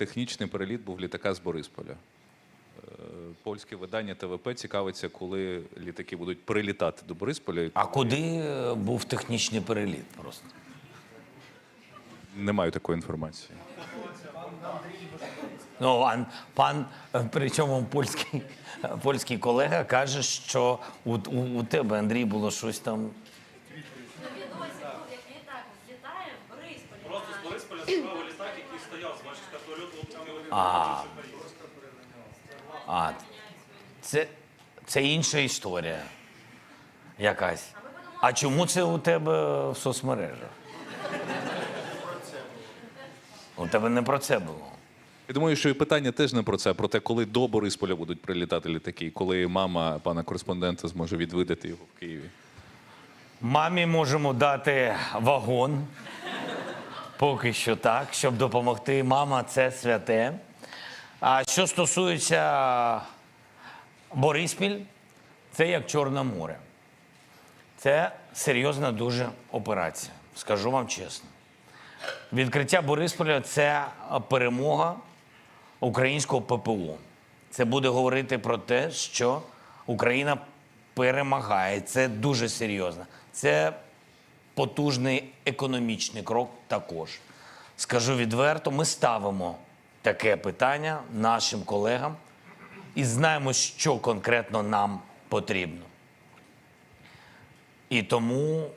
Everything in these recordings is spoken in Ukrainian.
технічний переліт був літака з Борисполя. Е, Польське видання ТВП цікавиться, коли літаки будуть прилітати до Борисполя. А куди е, був технічний переліт просто? Не маю такої інформації. Ну, а пан, е, причому польський, польський колега каже, що у, у, у тебе, Андрій, було щось там. Ну, відосик був, як літак злітає в Борисполі. Просто з Борисполя справа літак, який стояв з бачите, польоту А, а це, це інша історія якась. А чому це у тебе в соцмережах? У тебе не про це було. Я думаю, що і питання теж не про це, про те, коли до Борисполя будуть прилітати літаки, і коли мама пана кореспондента зможе відвідати його в Києві. Мамі можемо дати вагон. Поки що так, щоб допомогти. Мама це святе. А що стосується Бориспіль, це як Чорне море. Це серйозна дуже операція. Скажу вам чесно. Відкриття Борисполя це перемога українського ППО. Це буде говорити про те, що Україна перемагає. Це дуже серйозно. Це потужний економічний крок також. Скажу відверто, ми ставимо таке питання нашим колегам і знаємо, що конкретно нам потрібно. І тому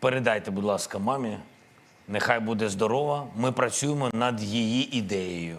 передайте, будь ласка, мамі, нехай буде здорова. Ми працюємо над її ідеєю.